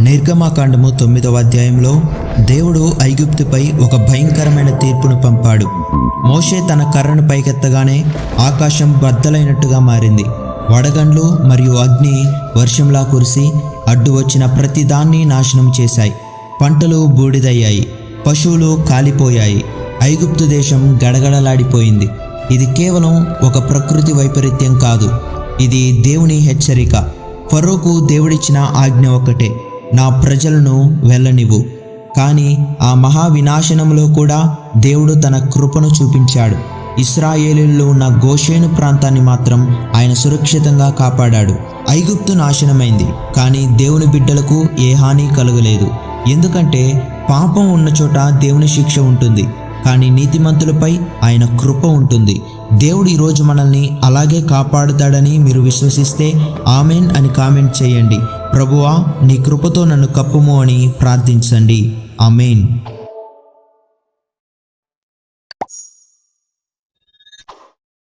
నిర్గమాకాండము తొమ్మిదవ అధ్యాయంలో దేవుడు ఐగుప్తుపై ఒక భయంకరమైన తీర్పును పంపాడు. మోషే తన కర్రను పైకెత్తగానే ఆకాశం బద్దలైనట్టుగా మారింది. వడగండ్లు మరియు అగ్ని వర్షంలా కురిసి అడ్డు వచ్చిన ప్రతిదాన్ని నాశనం చేశాయి. పంటలు బూడిదయ్యాయి. పశువులు కాలిపోయాయి. ఐగుప్తు దేశం గడగడలాడిపోయింది. ఇది కేవలం ఒక ప్రకృతి వైపరీత్యం కాదు. ఇది దేవుని హెచ్చరిక. ఫరోకు దేవుడిచ్చిన ఆజ్ఞ ఒకటే నా ప్రజలను వెళ్ళనివ్వు. కానీ ఆ మహా వినాశనంలో కూడా దేవుడు తన కృపను చూపించాడు. ఇస్రాయేలీల్లో ఉన్న గోషేను ప్రాంతాన్ని మాత్రం ఆయన సురక్షితంగా కాపాడాడు. ఐగుప్తు నాశనమైంది కానీ దేవుని బిడ్డలకు ఏ హాని కలగలేదు. ఎందుకంటే పాపం ఉన్న చోట దేవుని శిక్ష ఉంటుంది. కానీ నీతిమంతులపై ఆయన కృప ఉంటుంది. దేవుడు ఈరోజు మనల్ని అలాగే కాపాడుతాడని మీరు విశ్వసిస్తే ఆమెన్ అని కామెంట్ చేయండి. ప్రభువా నీ కృపతో నన్ను కప్పుము అని ప్రార్థించండి. ఆమెన్.